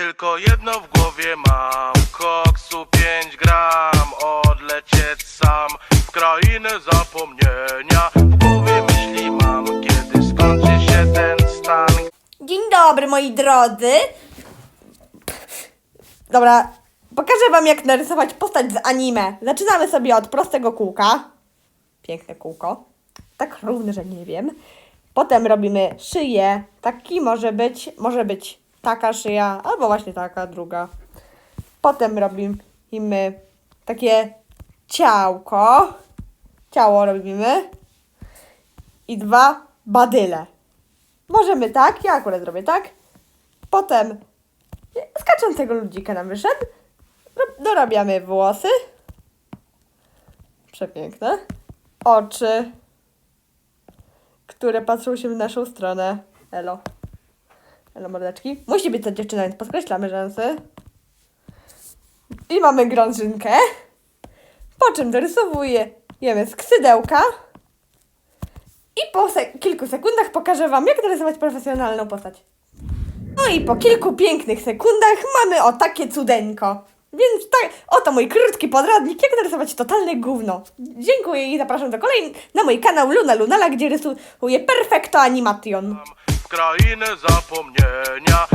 Tylko jedno w głowie mam Koksu 5 gram Odlecieć sam W krainę zapomnienia W głowie myśli mam Kiedy skończy się ten stan Dzień dobry, moi drodzy. Dobra, pokażę wam jak narysować postać z anime. Zaczynamy sobie od prostego kółka. Piękne kółko. Tak równe, że nie wiem. Potem robimy szyję. Taki może być, może być taka szyja, albo właśnie taka druga. Potem robimy takie ciałko. Ciało robimy. I dwa badyle. Możemy tak, ja akurat zrobię tak. Potem skaczącego ludzika nam wyszedł. Dorabiamy włosy. Przepiękne. Oczy, które patrzą się w naszą stronę. Elo. Elo mordeczki. Musi być ta dziewczyna, więc podkreślamy rzęsy. I mamy grążynkę. Po czym dorysowujemy skrzydełka. I po kilku sekundach pokażę Wam, jak narysować profesjonalną postać. No i po kilku pięknych sekundach mamy o takie cudeńko. Więc tak, oto mój krótki podradnik, jak narysować totalne gówno. Dziękuję i zapraszam do kolejny na mój kanał Luna Lunala, gdzie rysuję perfecto animation. W krainę zapomnienia